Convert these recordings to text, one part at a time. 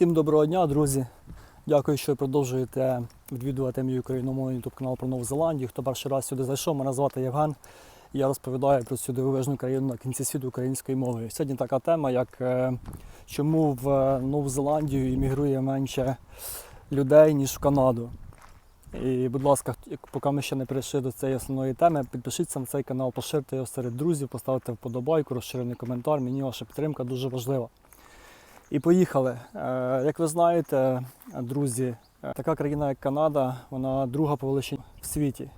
Всім доброго дня, друзі. Дякую, що продовжуєте відвідувати мій україномовний YouTube канал про Нову Зеландію. Хто перший раз сюди зайшов, мене звати Євген. Я розповідаю про цю дивовижну країну на кінці світу українською мовою. Сьогодні така тема, як е, чому в е, Нову Зеландію іммігрує менше людей, ніж в Канаду. І, будь ласка, поки ми ще не перейшли до цієї основної теми, підпишіться на цей канал, поширте його серед друзів, поставте вподобайку, розширений коментар. Мені ваша підтримка дуже важлива. І поїхали. Е, Як ви знаєте, друзі, е, така країна, як Канада, вона друга по величині в світі.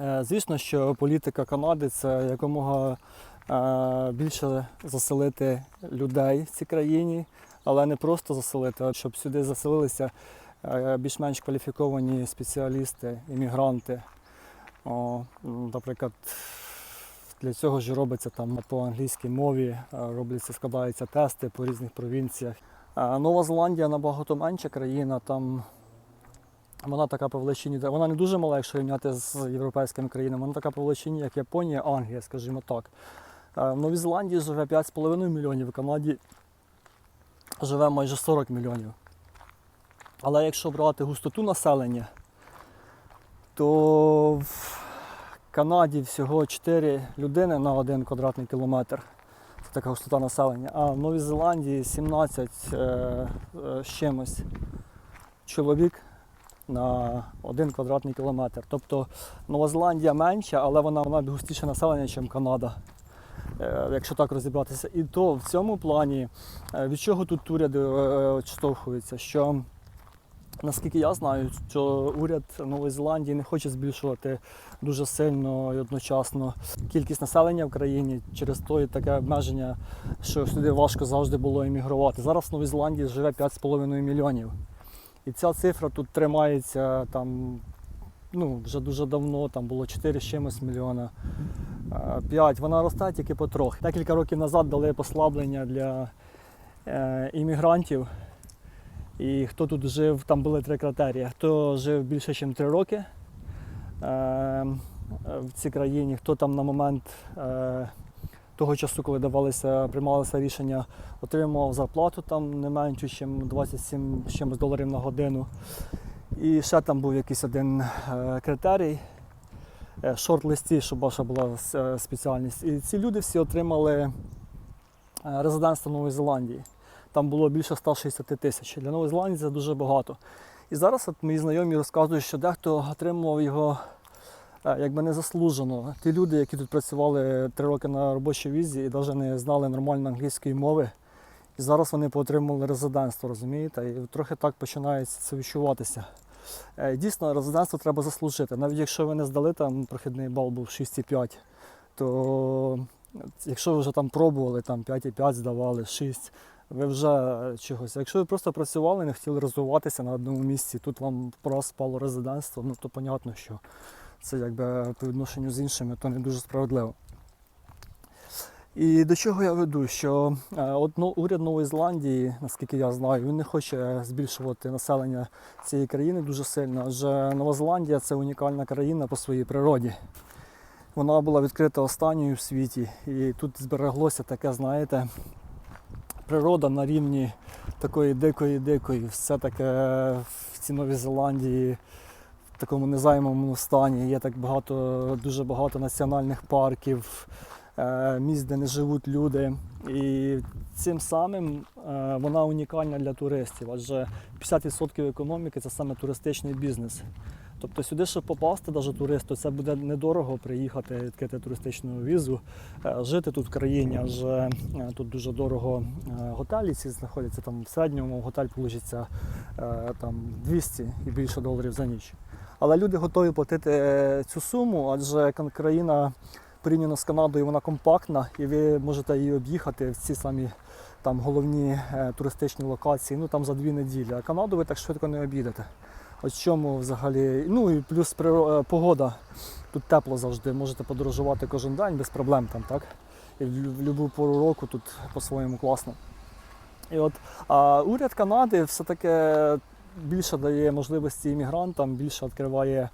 Е, Звісно, що політика Канади це якомога більше заселити людей в цій країні, але не просто заселити, а щоб сюди заселилися більш-менш кваліфіковані спеціалісти, іммігранти. Наприклад, для цього ж робиться там по англійській мові, е, робляться, складаються тести по різних провінціях. Е, Нова Зеландія набагато менша країна, там вона така по величині, вона не дуже мала, якщо рівняти з європейськими країнами, вона така по величині, як Японія, Англія, скажімо так. Е, В Новій Зеландії живе 5,5 мільйонів, в Канаді живе майже 40 мільйонів. Але якщо брати густоту населення, то Канаді всього 4 людини на 1 квадратний кілометр. Це така густота населення. А в Новій Зеландії 17 е, е, чимось чоловік на 1 квадратний кілометр. Тобто Нова Зеландія менша, але вона, вона густіше населення, ніж Канада. Е, Якщо так розібратися. І то в цьому плані е, від чого тут уряди е, відштовхуються? Що Наскільки я знаю, що уряд Нової Зеландії не хоче збільшувати дуже сильно і одночасно кількість населення в країні через то і таке обмеження, що сюди важко завжди було іммігрувати. Зараз в Новій Зеландії живе 5,5 мільйонів. І ця цифра тут тримається там ну, вже дуже давно, там було 4 з чимось мільйона. 5. Вона росте тільки потрохи. Декілька років назад дали послаблення для е, іммігрантів. І хто тут жив, там були три критерії. Хто жив більше, ніж три роки е, в цій країні, хто там на момент е, того часу, коли давалися, приймалося рішення, отримував зарплату там не меншу, ніж 27 чимось доларів на годину. І ще там був якийсь один е, критерій. Шорт-листі, щоб ваша була спеціальність. І ці люди всі отримали резидентство Нової Зеландії. Там було більше 160 тисяч. Для Нової Зеландії це дуже багато. І зараз от мої знайомі розказують, що дехто отримував його е, якби незаслужено. Ті люди, які тут працювали три роки на робочій візі і навіть не знали нормально англійської мови. І зараз вони поотримали резидентство, розумієте? І трохи так починає це відчуватися. Е, Дійсно, резидентство треба заслужити. Навіть якщо ви не здали там прохідний бал був 6,5, то якщо ви вже там пробували, там 5,5 здавали, 6, ви вже чогось. Якщо ви просто працювали, не хотіли розвиватися на одному місці, тут вам спало резидентство, ну то понятно, що це якби по відношенню з іншими, то не дуже справедливо. І до чого я веду? Що е, от, ну, уряд Нової Зеландії, наскільки я знаю, він не хоче збільшувати населення цієї країни дуже сильно, адже Нова Зеландія це унікальна країна по своїй природі. Вона була відкрита останньою в світі, і тут збереглося таке, знаєте, природа на рівні такої дикої-дикої. Все таке в цій Новій Зеландії в такому незайманому стані. Є так багато, дуже багато національних парків, е, місць, де не живуть люди. І цим самим е, вона унікальна для туристів, адже 50% економіки це саме туристичний бізнес. Тобто сюди, щоб попасти, навіть туристу, це буде недорого приїхати, відкрити туристичну візу, е, жити тут в країні, адже тут дуже дорого е, готелі ці знаходяться там в середньому готель получиться е, там 200 і більше доларів за ніч. Але люди готові платити е, цю суму, адже країна порівняно з Канадою вона компактна, і ви можете її об'їхати в ці самі там головні туристичні локації, ну там за дві неділі. А Канаду ви так швидко не обійдете. От чому взагалі. Ну і плюс е, погода. Тут тепло завжди, можете подорожувати кожен день без проблем там, так? І в будь-яку пору року тут по-своєму класно. І от а уряд Канади все-таки більше дає можливості іммігрантам, більше відкриває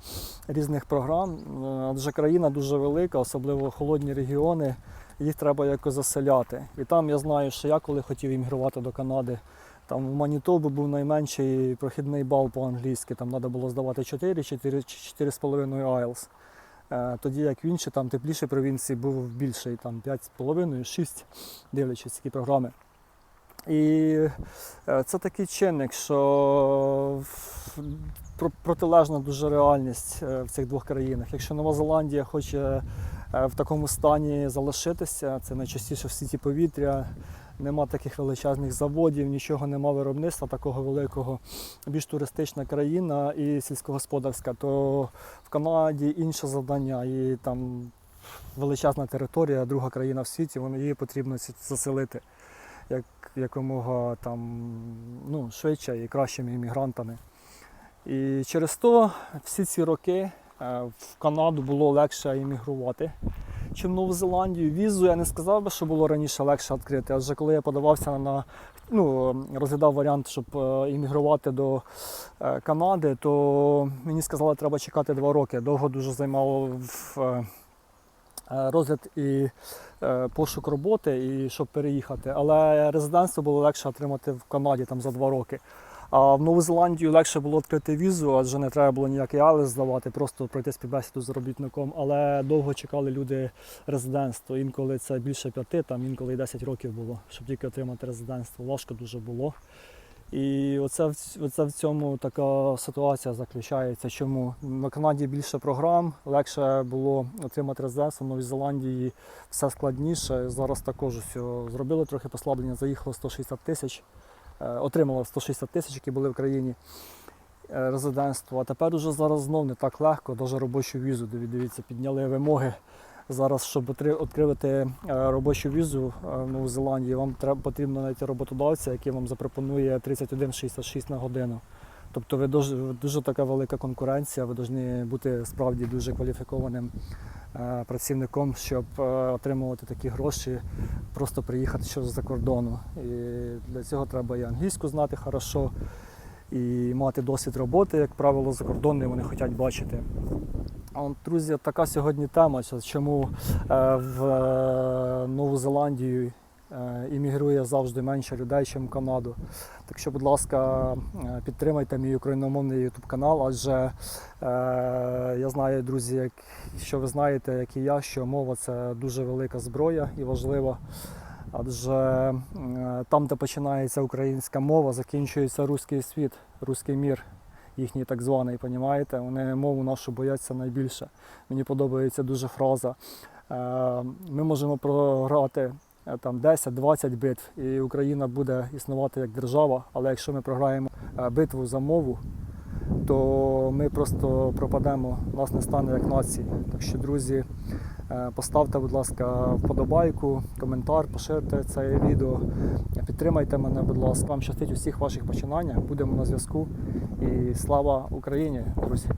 різних програм. Е, Адже країна дуже велика, особливо холодні регіони, їх треба якось заселяти. І там я знаю, що я коли хотів іммігрувати до Канади, Там в Манітобі був найменший прохідний бал по-англійськи, там треба було здавати 4, 4 чи 4,5 IELTS. Тоді як в інші там тепліші провінції був більший, там 5,5, 6, дивлячись які програми. І е, це такий чинник, що протилежна дуже реальність е, в цих двох країнах. Якщо Нова Зеландія хоче в такому стані залишитися, це найчастіше в світі повітря, нема таких величезних заводів, нічого нема виробництва такого великого, більш туристична країна і сільськогосподарська, то в Канаді інше завдання, і там величезна територія, друга країна в світі, її потрібно заселити як, якомога там, ну, швидше і кращими іммігрантами. І через то всі ці роки е, в Канаду було легше іммігрувати, чим в Нову Зеландію. Візу я не сказав би, що було раніше легше відкрити, адже коли я подавався на ну, розглядав варіант, щоб е, іммігрувати до е, Канади, то мені сказали, що треба чекати два роки. Довго дуже займало в е, е, розгляд і е, пошук роботи, і щоб переїхати. Але резидентство було легше отримати в Канаді там за два роки. А в Нову Зеландію легше було відкрити візу, адже не треба було ніякий АЛЕС здавати, просто пройти співбесіду з робітником. Але довго чекали люди резидентство. Інколи це більше п'яти, там інколи і 10 років було, щоб тільки отримати резидентство. Важко дуже було. І оце, оце в цьому така ситуація заключається. Чому на Канаді більше програм, легше було отримати резидентство, в Новій Зеландії все складніше. Зараз також все зробили трохи послаблення, заїхало 160 тисяч, е, отримало 160 тисяч, які були в країні е, резидентство. А тепер уже зараз знов не так легко, навіть робочу візу. Дивіться, підняли вимоги. Зараз, щоб відкрити е, робочу візу е, в Нову Зеландію, вам потрібно знайти роботодавця, який вам запропонує 31,66 на годину. Тобто ви дуже, дуже така велика конкуренція, ви повинні бути справді дуже кваліфікованим е, працівником, щоб отримувати такі гроші, просто приїхати щось з-за кордону. І для цього треба і англійську знати хорошо, і мати досвід роботи, як правило, закордонний вони хочуть бачити. Друзі, така сьогодні тема, чому е, в е, Нову Зеландію е, іммігрує завжди менше людей, ніж в Канаду. Так що, будь ласка, підтримайте мій україномовний YouTube канал, адже я знаю, друзі, як, що ви знаєте, як і я, що мова це дуже велика зброя і важлива. Адже там, де починається українська мова, закінчується руський світ, руський мір їхній так званий, понімаєте? Вони мову нашу бояться найбільше. Мені подобається дуже фраза. е, Ми можемо програти е, там 10-20 битв, і Україна буде існувати як держава, але якщо ми програємо е, битву за мову, то ми просто пропадемо, нас не стане як нації. Так що, друзі, поставте, будь ласка, вподобайку, коментар, поширте це відео, підтримайте мене, будь ласка. Вам щастить усіх ваших починаннях. Будемо на зв'язку. І слава Україні, друзі!